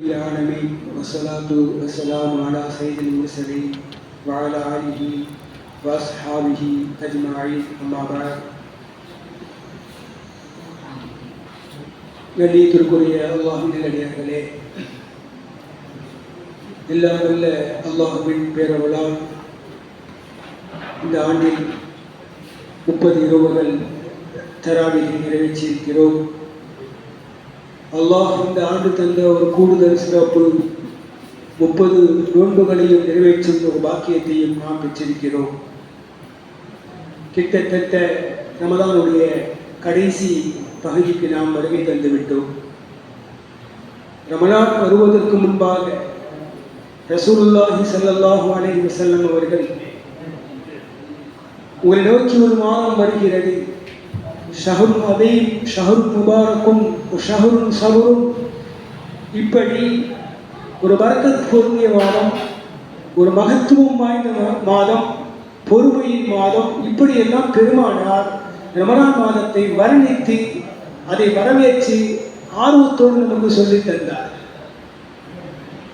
العالمين والصلاة والسلام على سيد المرسلين وعلى آله وأصحابه أجمعين أما بعد கண்ணியத்திற்குரிய அல்லாஹின் நல்லடியார்களே எல்லாம் வல்ல அல்லாஹுவின் பேரவளால் இந்த ஆண்டில் முப்பது இரவுகள் தராவியை நிறைவேற்றியிருக்கிறோம் அல்லாஹ் இந்த ஆண்டு தந்த ஒரு கூடுதல் சிறப்பு முப்பது நோன்புகளையும் நிறைவேற்றும் ஒரு பாக்கியத்தையும் நாம் பெற்றிருக்கிறோம். கிட்டத்தட்ட ரமதானுடைய கடைசி பகுதிக்கு நாம் வருகை தந்துவிட்டோம். ரமலான் வருவதற்கு முன்பாக ரசூலுல்லாஹி சல்லாஹு அலை வசல்லம் அவர்கள் உங்களை நோக்கி ஒரு மாதம் வருகிறது. ஷஹரு அதீம் ஷஹரு முபாரக்கும் ஷஹருன் சபரும் இப்படி ஒரு வரக்கத் பொருந்திய மாதம் ஒரு மகத்துவம் வாய்ந்த மா- மாதம் பொறுமையின் மாதம் இப்படியெல்லாம் பெருமானார் ரமலான் மாதத்தை வர்ணித்து அதை வரவேற்று ஆர்வத்தோடு நமக்கு சொல்லித் தந்தார்.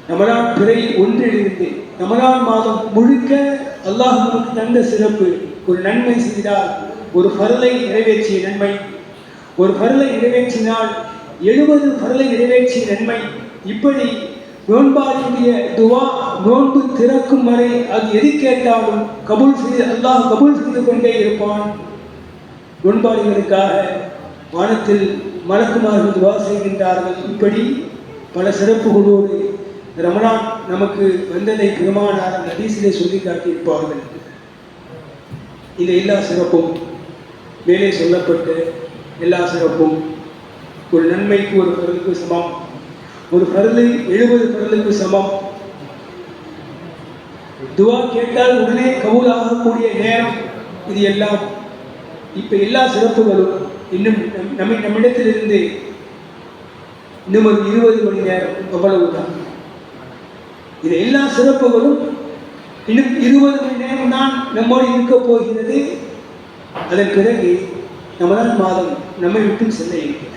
ரமலான் பிறை ஒன்றிலிருந்து ரமலான் மாதம் முழுக்க அல்லாஹ் நமக்கு தந்த சிறப்பு ஒரு நன்மை செய்தார். ஒரு பருளை நிறைவேற்றிய நன்மை. ஒரு பருளை நிறைவேற்றினால் எழுபது பருளை நிறைவேற்றிய நன்மை. இப்படி நோன்பாளுடைய துவா நோன்பு திறக்கும் வரை அது எது கேட்டாலும் கபூல் செய்து அல்லாஹ் கபூல் செய்து கொண்டே இருப்பான். நோன்பாளிகளுக்காக வானத்தில் மலக்குமார்கள் துவா செய்கின்றார்கள். இப்படி பல சிறப்புகளோடு ரமணான் நமக்கு வந்ததை பெருமானார் நதீசிலே சொல்லி காட்டியிருப்பார்கள். இந்த எல்லா சிறப்பும் மேலே சொல்லப்பட்டு எல்லா சிறப்பும் ஒரு நன்மைக்கு ஒரு பரலுக்கு சமம். ஒரு பரலு எழுபது பரலுக்கு சமம். துவா கேட்டால் உடனே கவுலாகக்கூடிய ஆகக்கூடிய நேரம் இது எல்லாம். இப்ப எல்லா சிறப்புகளும் இன்னும் நம்மை நம்ம நம்மிடத்திலிருந்து இன்னும் ஒரு இருபது மணி நேரம் அவ்வளவுதான். இது எல்லா சிறப்புகளும் இன்னும் இருபது மணி நேரம் தான் நம்மோடு இருக்க போகிறது. அதன் பிறகு ரமலான் மாதம் நம்மை விட்டு செல்ல இருக்கிறது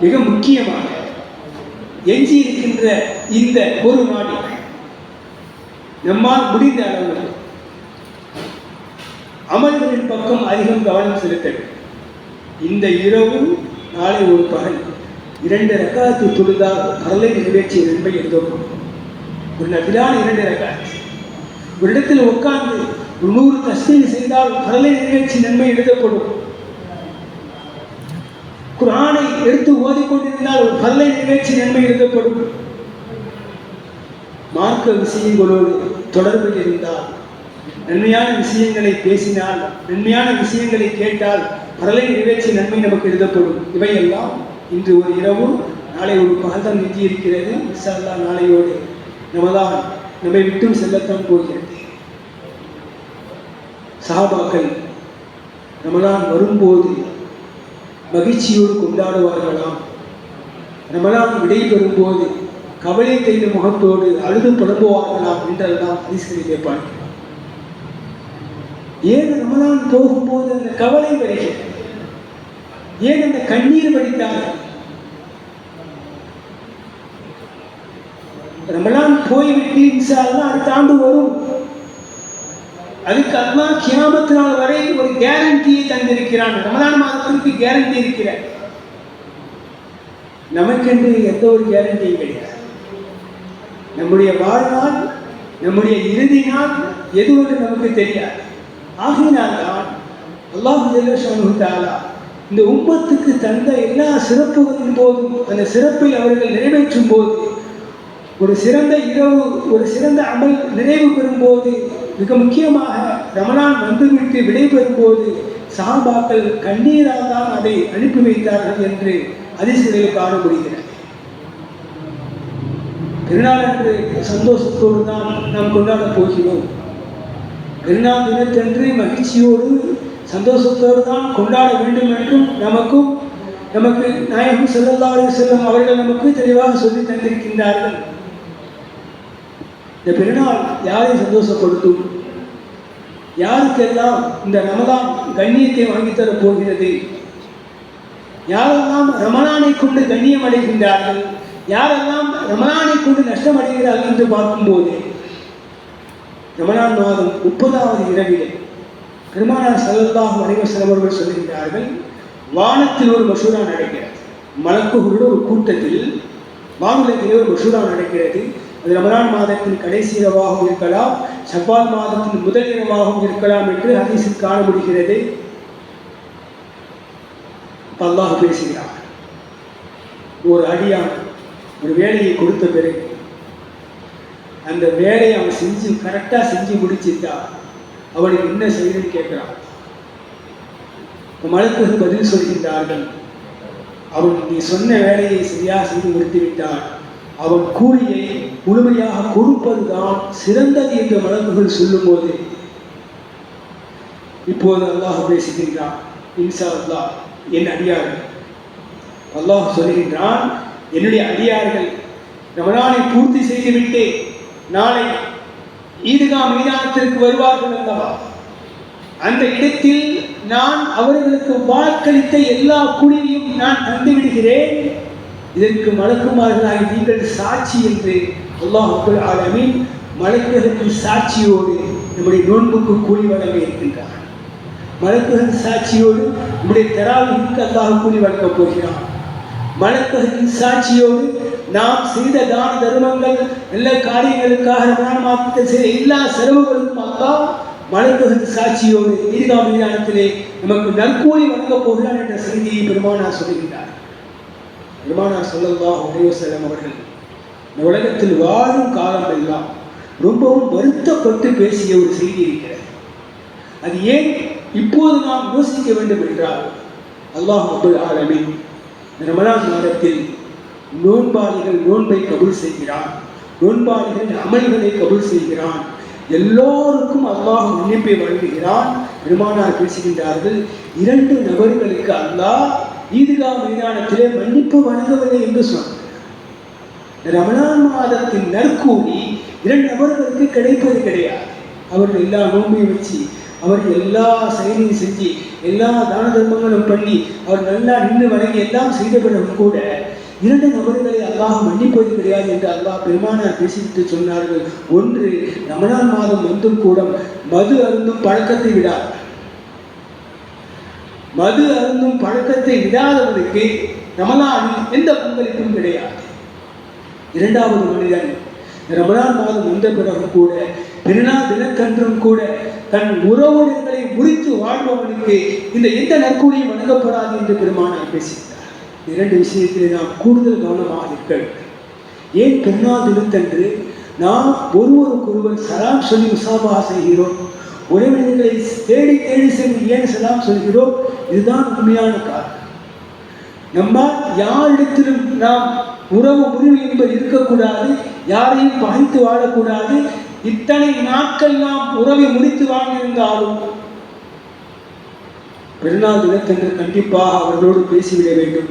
மிக முக்கியமாக எஞ்சி இருக்கின்ற இந்த ஒரு நாடு நம்மால் முடிந்த அளவு அமல்களின் பக்கம் அதிகம் கவனம் செலுத்த இந்த இரவு நாளை ஒரு பகல் இரண்டு ரக்காத்து தொழுதால் பரலை நிறைவேற்றிய நன்மை எழுதப்படும் ஒரு நபிலான இரண்டு ரக்காத்து. ஒரு இடத்தில் உட்கார்ந்து ஒரு நூறு தஸ்மீன் செய்தால் கடலை நிகழ்ச்சி நன்மை எழுதப்படும் குரானை எடுத்து ஓதிக்கொண்டிருந்தால் ஒரு கடலை நிகழ்ச்சி நன்மை எழுதப்படும் மார்க்க விஷயங்களோடு தொடர்பில் இருந்தால் நன்மையான விஷயங்களை பேசினால் நன்மையான விஷயங்களை கேட்டால் பரலை நிறைவேற்றிய நன்மை நமக்கு எழுதப்படும் இவையெல்லாம் இன்று ஒரு இரவு நாளை ஒரு பகல் தான் இருக்கிறது நாளையோடு நமதான் நம்மை விட்டும் செல்லத்தான் போகிறது. சஹாபாக்கள் ரமலான் வரும்போது மகிழ்ச்சியோடு கொண்டாடுவார்களாம். ரமலான் விடைபெறும் போது கவலை தைந்த முகத்தோடு அழுது புலம்புவார்களாம் என்றெல்லாம் ஹதீஸ்களிலே பார்க்கிறோம். ஏன் ரமலான் போகும்போது அந்த கவலை வருகிறது? ஏன் அந்த கண்ணீர் வடித்தார்கள்? ரமலான் போய்விட்டு இன்ஷா அடுத்த ஆண்டு வரும். அதுக்கு அல்லாஹ் கியாமத்து நாள் வரை ஒரு கேரண்டியை தந்திருக்கிறான். ரமலான் மாதத்திற்கு கேரண்டி இருக்கிற நமக்கென்று எந்த ஒரு கேரண்டியும் கிடையாது. நம்முடைய வாழ்நாள் நம்முடைய இறுதி நாள் எது ஒன்று நமக்கு தெரியாது. ஆகினால்தான் அல்லாஹு ஜல்லஷானு தாலா இந்த உம்மத்துக்கு தந்த எல்லா சிறப்புகளின் போதும் அந்த சிறப்பை அவர்கள் நிறைவேற்றும் போது ஒரு சிறந்த இரவு ஒரு சிறந்த அமல் நிறைவு பெறும்போது மிக முக்கியமாக ரமணான் வந்துவிட்டு விடைபெறும்போது சாபாக்கள் சஹாபாக்கள் கண்ணீரால் தான் அதை அனுப்பி வைத்தார்கள் என்று அதிசயத்தில் காண முடிகிறது பெருநாள் என்று சந்தோஷத்தோடு தான் நாம் கொண்டாடப் போகிறோம். பெருநாள் தினத்தன்று மகிழ்ச்சியோடு சந்தோஷத்தோடு தான் கொண்டாட வேண்டும் என்றும் நமக்கும் நமக்கு நாயகம் ஸல்லல்லாஹு செல்லும் அவர்கள் நமக்கு தெளிவாக சொல்லி தந்திருக்கின்றார்கள். இந்த பெருநாள் யாரை சந்தோஷப்படுத்தும்? யாருக்கெல்லாம் இந்த ரமதான் கண்ணியத்தை வாங்கித் போகிறது? யாரெல்லாம் ரமணானை கொண்டு கண்ணியம் அடைகின்றார்கள் யாரெல்லாம் ரமணானை கொண்டு நஷ்டம் அடைகிறார்கள் என்று பார்க்கும்போது ரமணான் மாதம் முப்பதாவது இரவிலே பெருமானார் சல்லல்லாஹு அலைஹி அவர்கள் சொல்லுகிறார்கள் வானத்தில் ஒரு மசூரா நடக்கிறது. மலக்குகளுடன் ஒரு கூட்டத்தில் வானுலகிலே ஒரு மசூரா நடக்கிறது. அது ரமணான் மாதத்தின் கடைசி இரவாகவும் இருக்கலாம் சவ்வால் மாதத்தின் முதல் இரவாகவும் இருக்கலாம் என்று ஹதீஸில் காண முடிகிறது அப்ப அல்லாஹ் பேசுகிறார் ஒரு அடியான் ஒரு வேலையை கொடுத்த பிறகு அந்த வேலையை அவன் செஞ்சு கரெக்டாக செஞ்சு முடிச்சிட்டா அவனுக்கு என்ன செய்யணும்னு கேட்கிறான். மலக்குகள் பதில் சொல்கின்றார்கள் அவன் நீ சொன்ன வேலையை சரியாக செய்து முடித்து விட்டான் அவன் கூலியை முழுமையாக கொடுப்பதுதான் சிறந்தது என்ற வழக்குகள் சொல்லும்போது இப்போது அல்லாஹ் பேசுகின்றான் இன்சா அல்லாஹ் என் அடியார்கள். அல்லாஹ் சொல்கின்றான் என்னுடைய அடியார்கள் ரமணானை பூர்த்தி செய்துவிட்டு நாளை ஈதுகா மைதானத்திற்கு வருவார்கள் அல்லவா? அந்த இடத்தில் நான் அவர்களுக்கு வாக்களித்த எல்லா குழியையும் நான் தந்துவிடுகிறேன். இதற்கு மலக்குமார்களாக நீங்கள் சாட்சி என்று அல்லாஹுக்குள் அபுல் ஆலமின் மலக்குகளுக்கு சாட்சியோடு நம்முடைய நோன்புக்கு கூலி வழங்க இருக்கின்றார். மலக்குகள் சாட்சியோடு நம்முடைய தெராவிற்கு அல்லாஹ் கூலி வழங்கப் போகிறான். மலக்குகளின் சாட்சியோடு நாம் செய்த தான தர்மங்கள் நல்ல காரியங்களுக்காக ரமணான் செய்த எல்லா செலவுகளுக்கும் அல்லா மலக்குகளின் சாட்சியோடு ஈர்கா மைதானத்திலே நமக்கு நற்கூலி வழங்கப் போகிறான் என்ற செய்தியை பெருமானார் சொல்லுகின்றார். பெருமானார் சொல்லல்லா உதயசலம் அவர்கள் இந்த உலகத்தில் வாழும் காலம் எல்லாம் ரொம்பவும் வருத்தப்பட்டு பேசிய ஒரு செய்தி இருக்கிறது. அது ஏன் இப்போது நாம் யோசிக்க வேண்டும் என்றால் அல்லாஹ் அபுல் ஆலமின் ரமலான் மாதத்தில் நோன்பாளிகள் நோன்பை கபுல் செய்கிறான் நோன்பாளிகள் அமல்களை கபுல் செய்கிறான். எல்லோருக்கும் அல்லாஹ் மன்னிப்பை வழங்குகிறான். பெருமானார் பேசுகின்றார்கள் இரண்டு நபர்களுக்கு அல்லாஹ் ஈதுகா மைதானத்திலே மன்னிப்பு வழங்கவில்லை என்று சொன்னார். ரமணான் மாதத்தின் நற்கூலி இரண்டு நபர்களுக்கு கிடைப்பது கிடையாது. அவர்கள் எல்லா நோன்பையும் வச்சு அவர்கள் எல்லா செயலையும் செஞ்சு எல்லா தான தர்மங்களும் பண்ணி அவர் நல்லா நின்று வணங்கி எல்லாம் செய்த பிறகு கூட இரண்டு நபர்களை அல்லாஹ் மன்னிப்பது கிடையாது என்று அல்லாஹ் பெருமானார் பேசிவிட்டு சொன்னார்கள். ஒன்று ரமணான் மாதம் வந்தும் கூட மது அருந்தும் பழக்கத்தை விடார் மது அருந்தும் பழக்கத்தை விடாதவனுக்கு ரமலானில் எந்த பங்களிப்பும் கிடையாது. இரண்டாவது மனிதன் ரமலான் மாதம் வந்த பிறகு கூட பெருநாள் தினக்கன்றும் கூட தன் உறவினர்களை முறித்து வாழ்பவனுக்கு இந்த எந்த நற்கூலியும் வழங்கப்படாது என்று பெருமானார் பேசுகிறார் இரண்டு விஷயத்திலே நாம் கூடுதல் கவனமாக இருக்க வேண்டும். ஏன் பெருநாள் தினத்தன்று நாம் ஒருவருக்கொருவர் சலாம் சொல்லி உசாபா செய்கிறோம்? உறவினர்களை தேடி தேடி சென்று ஏன் சலாம் சொல்கிறோம்? இதுதான் உண்மையான காரணம். நம்மால் யாரிடத்திலும் நாம் உறவு உரிமை என்பது இருக்கக்கூடாது யாரையும் பகைத்து வாழக்கூடாது. இத்தனை நாட்கள் நாம் உறவை முடித்து வாழ்ந்திருந்தாலும் பெருநாள் தினத்தன்று கண்டிப்பாக அவர்களோடு பேசிவிட வேண்டும்.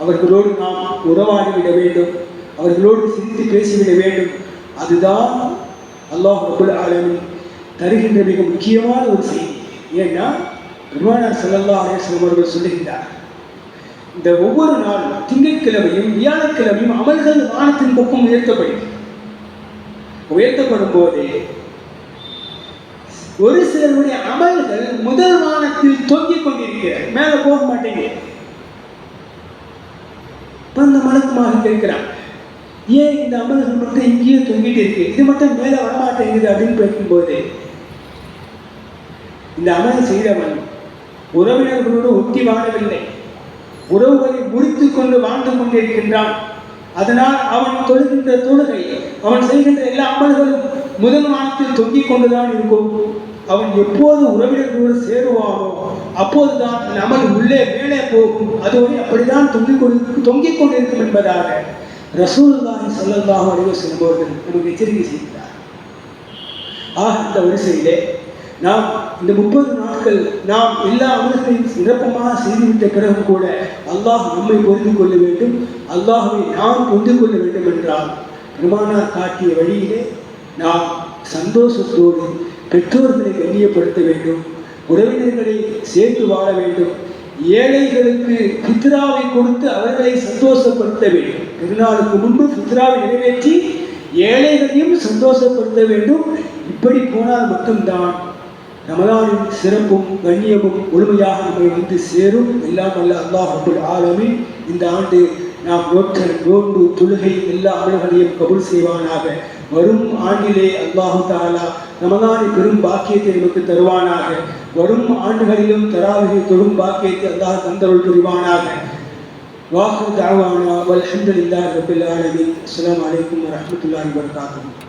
அவர்களோடு நாம் உறவாடிவிட வேண்டும். அவர்களோடு சிரித்து பேசிவிட வேண்டும். அதுதான் அல்லாஹ் ரபுல் ஆலமின் தருகின்ற மிக முக்கியமான ஒரு செய்தி. ஏன்னா பெருமானார் செல்லல்லா அலேஸ்வரம் அவர்கள் சொல்லுகின்றார் இந்த ஒவ்வொரு நாளும் திங்கட்கிழமையும் வியாழக்கிழமையும் அமல்கள் வானத்தின் பக்கம் உயர்த்தப்படும். உயர்த்தப்படும் போதே ஒரு சிலருடைய அமல்கள் முதல் வானத்தில் தொங்கிக் கொண்டிருக்கிறது. மேல போக மாட்டேங்குது அந்த மலக்குமாக கேட்கிறான் ஏன் இந்த அமல்கள் மட்டும் இங்கேயே தொங்கிட்டு இருக்கு? இது மட்டும் மேலே வரமாட்டேங்குது அப்படின்னு கேட்கும்போது இந்த அமல் செய்தவன் உறவினர்களோடு ஒட்டி வாழவில்லை. உறவுகளை முடித்து கொண்டு வாழ்ந்து கொண்டிருக்கின்றான். அதனால் அவன் தொழுகின்ற தொழுகை அவன் செய்கின்ற எல்லா அமல்களும் முதல் மாதத்தில் தொங்கிக் கொண்டுதான் இருக்கும். அவன் எப்போது உறவினர்களோடு சேருவானோ அப்போதுதான் அந்த அமல் உள்ளே மேலே போகும். அதுவரை அப்படிதான் தொங்கிக் கொண்டு தொங்கிக் கொண்டிருக்கும் என்பதாக ரசூல்தான் ஸல்லல்லாஹு அறிவு செல்பவர்கள் நமக்கு எச்சரிக்கை செய்கிறார் ஆக இந்த வரிசையிலே நாம் இந்த முப்பது நாட்கள் நாம் எல்லா அமல்களையும் சிறப்பமாக செய்துவிட்ட பிறகு கூட அல்லாஹ் நம்மை பொருந்து கொள்ள வேண்டும். அல்லாஹுவை நாம் பொருந்து கொள்ள வேண்டும் என்றால் பெருமானார் காட்டிய வழியிலே நாம் சந்தோஷத்தோடு பெற்றோர்களை கண்ணியப்படுத்த வேண்டும். உறவினர்களை சேர்த்து வாழ வேண்டும். ஏழைகளுக்கு பித்ராவை கொடுத்து அவர்களை சந்தோஷப்படுத்த வேண்டும். பெருநாளுக்கு முன்பு பித்ராவை நிறைவேற்றி ஏழைகளையும் சந்தோஷப்படுத்த வேண்டும். இப்படி போனால் மட்டும்தான் ரமலானின் சிறப்பும் கண்ணியமும் முழுமையாக நம்மை வந்து சேரும். எல்லாம் அல்ல அல்லாஹ் அபுல் ஆலமி இந்த ஆண்டு நாம் நோற்ற நோன்பு தொழுகை எல்லா அமல்களையும் கபுல் செய்வானாக. வரும் ஆண்டிலே அல்லாஹு தாலா ரமலானி பெரும் பாக்கியத்தை நமக்கு தருவானாக. வரும் ஆண்டுகளிலும் தராவிகை தொழும் பாக்கியத்தை அல்லாஹ் தந்தருள் புரிவானாக. வாக்கு தாவானா வல்ஹம்துலில்லாஹி ரபில் ஆலமீன். அஸ்லாம் வலைக்கம் வரமத்துல்லாஹி வபரகாத்துஹு.